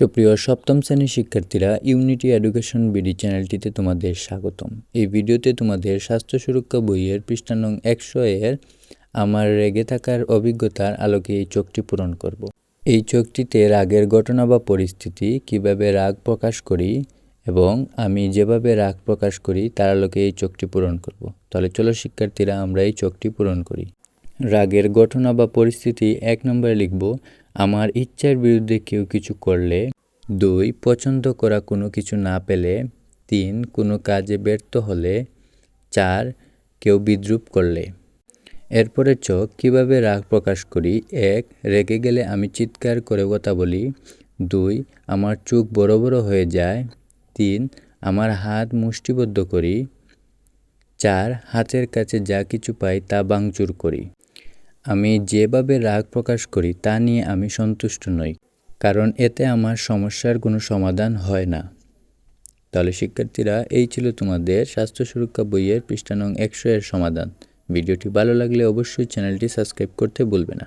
সুপ্রিয়, সপ্তম শ্রেণির শিক্ষার্থীরা ইউনিটি এডুকেশন বিডি চ্যানেলটিতে তোমাদের স্বাগতম এই ভিডিওতে তোমাদের স্বাস্থ্য সুরক্ষা বইয়ের পৃষ্ঠা নং একশো এর আমার রেগে থাকার অভিজ্ঞতার আলোকে এই চোখটি পূরণ করব। এই চোখটিতে রাগের ঘটনা বা পরিস্থিতি, কীভাবে রাগ প্রকাশ করি এবং আমি যেভাবে রাগ প্রকাশ করি, তার আলোকে এই চোখটি পূরণ করব। তাহলে চলো শিক্ষার্থীরা আমরা এই চোখটি পূরণ করি রাগের ঘটনা বা পরিস্থিতি এক নম্বরে লিখব আমার ইচ্ছার বিরুদ্ধে কেউ কিছু করলে, দুই, পছন্দ করা কোনো কিছু না পেলে, তিন, কোনো কাজে ব্যর্থ হলে, চার, কেউ বিদ্রুপ করলে। এরপরে চোখ কীভাবে রাগ প্রকাশ করি? এক, রেগে গেলে আমি চিৎকার করে কথা বলি। দুই, আমার চোখ বড় বড় হয়ে যায়। তিন, আমার হাত মুষ্টিবদ্ধ করি। চার, হাতের কাছে যা কিছু পাই তা ভাঙচুর করি। আমি যেভাবে রাগ প্রকাশ করি তা নিয়ে আমি সন্তুষ্ট নই, কারণ এতে আমার সমস্যার কোনো সমাধান হয় না। তাহলে শিক্ষার্থীরা, এই ছিল তোমাদের স্বাস্থ্য সুরক্ষা বইয়ের পৃষ্ঠানং একশো এর সমাধান। ভিডিওটি ভালো লাগলে অবশ্যই চ্যানেলটি সাবস্ক্রাইব করতে ভুলবে না।